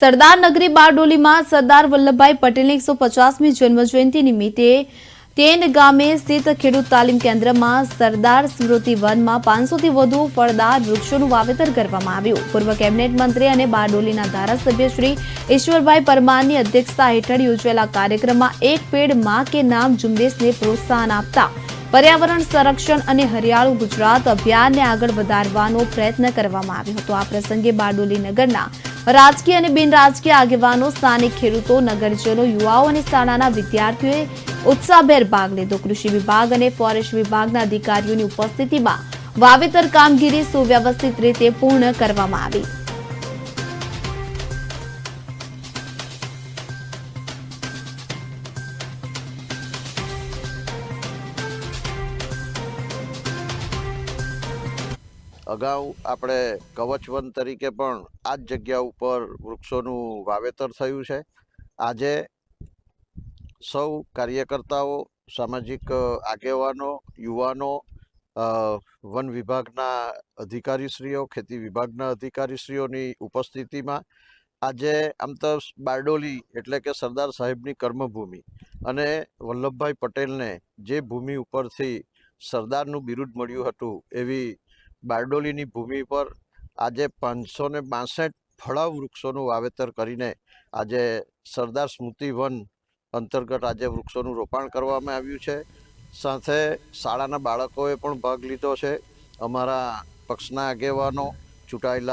સરદાર નગરી બારડોલીમાં સરદાર વલ્લભભાઈ પટેલની એકસો પચાસમી જન્મજયંતિ નિમિત્તે તેન ગામે સ્થિત ખેડૂત તાલીમ કેન્દ્રમાં સરદાર સ્મૃતિ વનમાં પાંચસોથી વધુ ફળદાર વૃક્ષોનું વાવેતર કરવામાં આવ્યું. પૂર્વ કેબિનેટ મંત્રી અને બારડોલીના ધારાસભ્ય શ્રી ઈશ્વરભાઈ પરમારની અધ્યક્ષતા હેઠળ યોજાયેલા કાર્યક્રમમાં એક પેડમાં કે નામ ઝુંબેશને પ્રોત્સાહન આપતા પર્યાવરણ સંરક્ષણ અને હરિયાળું ગુજરાત અભિયાનને આગળ વધારવાનો પ્રયત્ન કરવામાં આવ્યો હતો. આ પ્રસંગે બારડોલી નગરના રાજકીય અને બિનરાજકીય આગેવાનો, સ્થાનિક ખેડૂતો, નગરજનો, યુવાઓ અને શાળાના વિદ્યાર્થીઓએ ઉત્સાહભેર ભાગ લીધો. કૃષિ વિભાગ અને ફોરેસ્ટ વિભાગના અધિકારીઓની ઉપસ્થિતિમાં વાવેતર કામગીરી સુવ્યવસ્થિત રીતે પૂર્ણ કરવામાં આવી. અગાઉ આપણે કવચવન તરીકે પણ આ જ જગ્યા ઉપર વૃક્ષોનું વાવેતર થયું છે. આજે સૌ કાર્યકર્તાઓ, સામાજિક આગેવાનો, યુવાનો વન વિભાગના અધિકારીશ્રીઓ, ખેતી વિભાગના અધિકારીશ્રીઓની ઉપસ્થિતિમાં આજે આમ તો બારડોલી એટલે કે સરદાર સાહેબની કર્મભૂમિ અને વલ્લભભાઈ પટેલને જે ભૂમિ ઉપરથી સરદારનું બિરુદ મળ્યું હતું એવી બારડોલીની ભૂમિ પર આજે પાંચસો ને બાસઠ ફળાવ વૃક્ષોનું વાવેતર કરીને આજે સરદાર સ્મૃતિ વન અંતર્ગત આજે વૃક્ષોનું રોપાણ કરવામાં આવ્યું છે. સાથે શાળાના બાળકોએ પણ ભાગ લીધો છે. અમારા પક્ષના આગેવાનો ચૂંટાયેલા